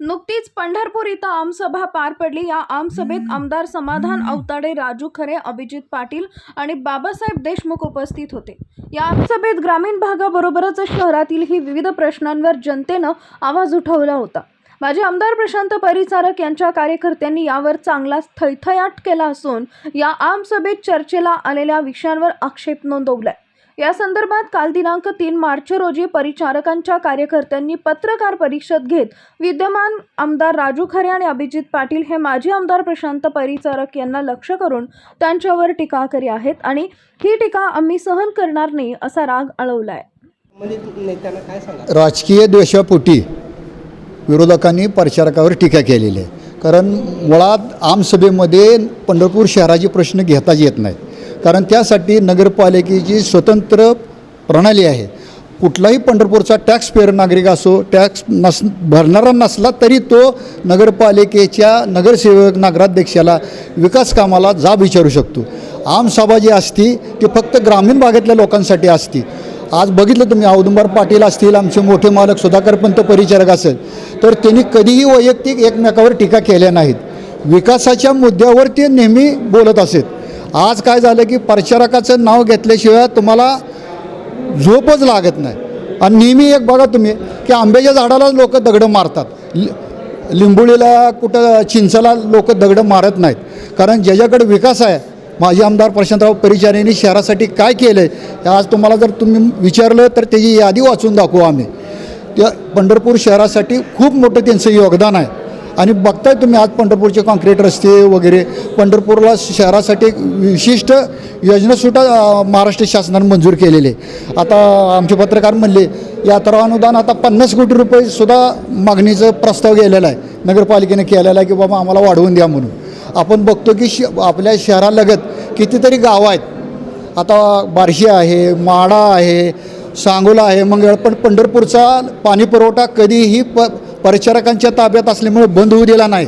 नुकतीच पंढरपूर इथं आमसभा पार पडली. या आमसभेत आमदार समाधान अवताडे राजू खरे अभिजित पाटील आणि बाबासाहेब देशमुख उपस्थित होते. या आमसभेत ग्रामीण भागाबरोबरच शहरातीलही विविध प्रश्नांवर जनतेनं आवाज उठवला होता. माजी आमदार प्रशांत परिचारक यांच्या कार्यकर्त्यांनी यावर चांगलाच थैथयाट केला असून या आमसभेत चर्चेला आलेल्या विषयांवर आक्षेप नोंदवलाय. या संदर्भात काल दिनांक तीन मार्च रोजी परिचारकांच्या कार्यकर्त्यांनी पत्रकार परिषद घेत विद्यमान आमदार राजू खरे आणि अभिजित पाटील हे माजी आमदार प्रशांत परिचारक यांना लक्ष करून त्यांच्यावर टीका करी आहेत आणि ही टीका आम्ही सहन करणार नाही असा राग अळवलाय नेत्यांना काय सांगा राजकीय द्वेषापोटी विरोधकांनी प्रचारकावर टीका केलेली आहे. कारण मुळात आमसभेमध्ये पंढरपूर शहराचे प्रश्न घेताच येत नाहीत. कारण त्यासाठी नगरपालिकेची स्वतंत्र प्रणाली आहे. कुठलाही पंढरपूरचा टॅक्स पेअर नागरिक असो टॅक्स नस भरणारा नसला तरी तो नगरपालिकेच्या नगरसेवक नगराध्यक्षाला विकास कामाला जाब विचारू शकतो. आमसभा जी असती ती फक्त ग्रामीण भागातल्या लोकांसाठी असती. आज बघितलं तुम्ही औदुंबर पाटील असतील आमचे मोठे मालक सुधाकर पंत परिचारक असेल तर त्यांनी कधीही वैयक्तिक एकमेकावर टीका केल्या नाहीत. विकासाच्या मुद्द्यावर ते नेहमी बोलत असेल आज काय झालं की प्रचारकाचं नाव घेतल्याशिवाय तुम्हाला झोपच लागत नाही. आणि नेहमी एक बघा तुम्ही की आंब्याच्या झाडाला लोक दगडं मारतात. लि लिंबोळीला कुठं चिंचला लोक दगडं मारत नाहीत. कारण ज्याच्याकडे विकास आहे माजी आमदार प्रशांतराव परिचारेंनी शहरासाठी काय केलं आहे आज तुम्हाला जर तुम्ही विचारलं तर त्याची यादी वाचून दाखवू आम्ही. त्या पंढरपूर शहरासाठी खूप मोठं त्यांचं योगदान आहे. आणि बघताय तुम्ही आज पंढरपूरचे कॉन्क्रीट रस्ते वगैरे. पंढरपूरला शहरासाठी एक विशिष्ट योजनासुद्धा महाराष्ट्र शासनाने मंजूर केलेली आहे. आता आमचे पत्रकार म्हणले यात्रा अनुदान आता पन्नास कोटी रुपये सुद्धा मागणीचं प्रस्ताव गेलेला आहे. नगरपालिकेने केलेला आहे की बाबा आम्हाला वाढवून द्या म्हणून. आपण बघतो की श आपल्या शहरालगत कितीतरी गावं आहेत. आता बार्शी आहे माडा आहे सांगोला आहे मंगळ पण पंढरपूरचा पाणी पुरवठा कधीही प परिचारकांच्या ताब्यात असल्यामुळे बंद होऊ दिला नाही.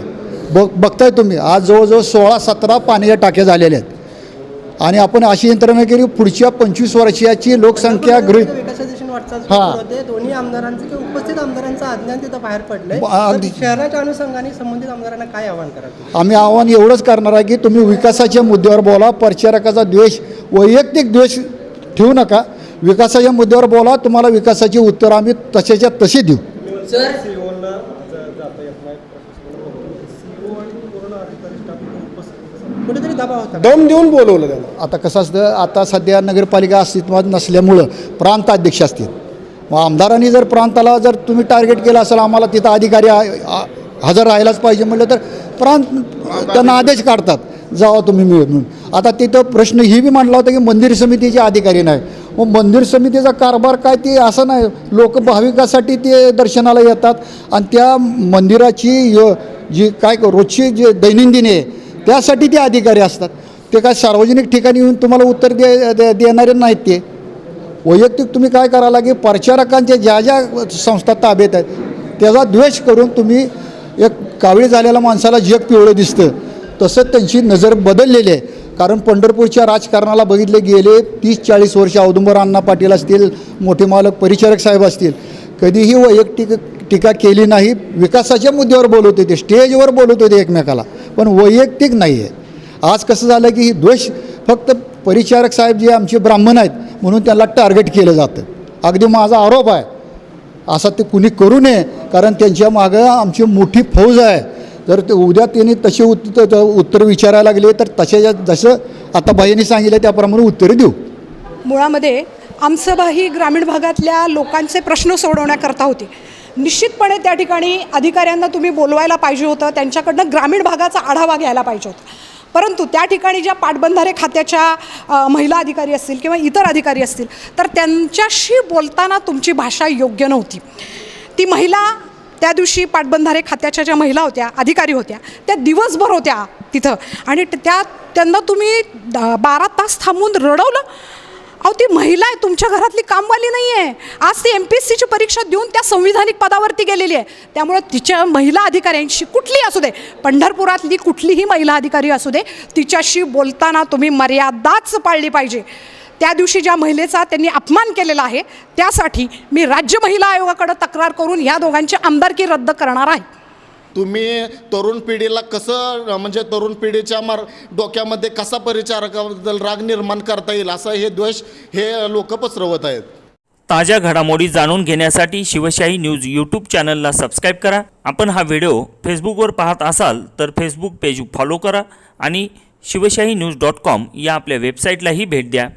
बघ बघताय तुम्ही आज जवळजवळ सोळा सतरा पाण्याच्या टाक्या झालेल्या आहेत. आणि आपण अशी यंत्रणा केली पुढच्या पंचवीस वर्षाची लोकसंख्या गृह विकासाच्या दिशेने वाटचाल हा. सुरू होते दोन्ही आमदारांचं किंवा उपस्थित आमदारांचं अज्ञान तिथं बाहेर पडलंय. ब- तर अगदी. शहराच्या अनुषंगाने संबंधित आमदारांना काय आव्हान करा आम्ही आव्हान एवढंच करणार आहे की तुम्ही विकासाच्या मुद्द्यावर बोला प्रचारकाचा द्वेष वैयक्तिक द्वेष ठेवू नका. विकासाच्या मुद्द्यावर बोला तुम्हाला विकासाची उत्तर आम्ही तशाच्या तशी देऊ. कुठेतरी दबाव होता. दम देऊन बोलवलं त्यांना. आता कसं असतं आता सध्या नगरपालिका अस्तित्वात नसल्यामुळं प्रांत अध्यक्ष असतील. मग आमदारांनी जर प्रांताला जर तुम्ही टार्गेट केलं असेल आम्हाला तिथं अधिकारी हजर राहायलाच पाहिजे म्हटलं तर प्रांत त्यांना आदेश काढतात. जावा तुम्ही मिळून. म्हणून आता तिथं प्रश्न ही बी मांडला होता की मंदिर समितीचे अधिकारी नाही मग मंदिर समितीचा कारभार काय ते असं नाही. लोक भाविकासाठी ते दर्शनाला येतात. आणि त्या मंदिराची य जी काय रोजची जे दैनंदिन आहे त्यासाठी ते अधिकारी असतात. ते काय सार्वजनिक ठिकाणी येऊन तुम्हाला उत्तर दे देणारे नाहीत ते. वैयक्तिक तुम्ही काय करा की प्रचारकांच्या ज्या ज्या संस्था ताब्यात आहेत त्याचा द्वेष करून तुम्ही एक कावळी झालेल्या माणसाला जग पिवळं दिसतं तसं त्यांची नजर बदललेली आहे. कारण पंढरपूरच्या राजकारणाला बघितले गेले तीस चाळीस वर्ष औदुंबर अण्णा पाटील असतील मोठे मालक परिचारक साहेब असतील कधीही वैयक्तिक टीका केली नाही विकासाच्या मुद्द्यावर बोलत होते स्टेजवर बोलत होते एकमेकाला पण वैयक्तिक नाही आहे आज कसं झालं की ही द्वेष फक्त परिचारक साहेब जे आमचे ब्राह्मण आहेत म्हणून त्यांना टार्गेट केलं जातं. अगदी माझा आरोप आहे. असा ते कुणी करू नये कारण त्यांच्या मागं आमची मोठी फौज आहे. जर ते उद्या त्यांनी तसे उत्तर उत्तर विचारायला लागले तर तसे जसं आता बाईंनी सांगितलं त्याप्रमाणे उत्तरे देऊ. मुळामध्ये आमसभा ही ग्रामीण भागातल्या लोकांचे प्रश्न सोडवण्याकरता होती. निश्चितपणे त्या ठिकाणी अधिकाऱ्यांना तुम्ही बोलवायला पाहिजे होतं त्यांच्याकडनं ग्रामीण भागाचा आढावा घ्यायला पाहिजे होता. परंतु त्या ठिकाणी ज्या पाटबंधारे खात्याच्या महिला अधिकारी असतील किंवा इतर अधिकारी असतील तर त्यांच्याशी बोलताना तुमची भाषा योग्य नव्हती. ती महिला त्या दिवशी पाटबंधारे खात्याच्या ज्या महिला होत्या अधिकारी होत्या त्या दिवसभर होत्या तिथं. आणि त्या त्यांना तुम्ही द- बारा तास थांबून रडवलं? अहो ती महिला आहे तुमच्या घरातली कामवाली नाही आहे आज ती एम पी एस सीची परीक्षा देऊन त्या संविधानिक पदावरती गेलेली आहे. त्यामुळे तिच्या महिला अधिकाऱ्यांशी कुठलीही असू दे पंढरपुरातली कुठलीही महिला अधिकारी असू दे तिच्याशी बोलताना तुम्ही मर्यादाच पाळली पाहिजे. त्या दिवशी ज्या महिलेचा त्यांनी अपमान केलेला आहे त्यासाठी मी राज्य महिला आयोगाकडे तक्रार करून ह्या दोघांची आमदारकी रद्द करणार आहे. तुम्ही तरुण पिढीला कसं म्हणजे तरुण पिढीच्या मार डोक्यामध्ये कसा परिचारकाबद्दल राग निर्माण करता येईल असा हे द्वेष हे लोक पसरवत आहेत. ताज्या घडामोडी जाणून घेण्यासाठी शिवशाही न्यूज यूट्यूब चॅनलला सबस्क्राईब करा. आपण हा व्हिडिओ फेसबुकवर पाहत असाल तर फेसबुक पेज फॉलो करा आणि शिवशाही न्यूज डॉट कॉम या आपल्या वेबसाईटलाही भेट द्या.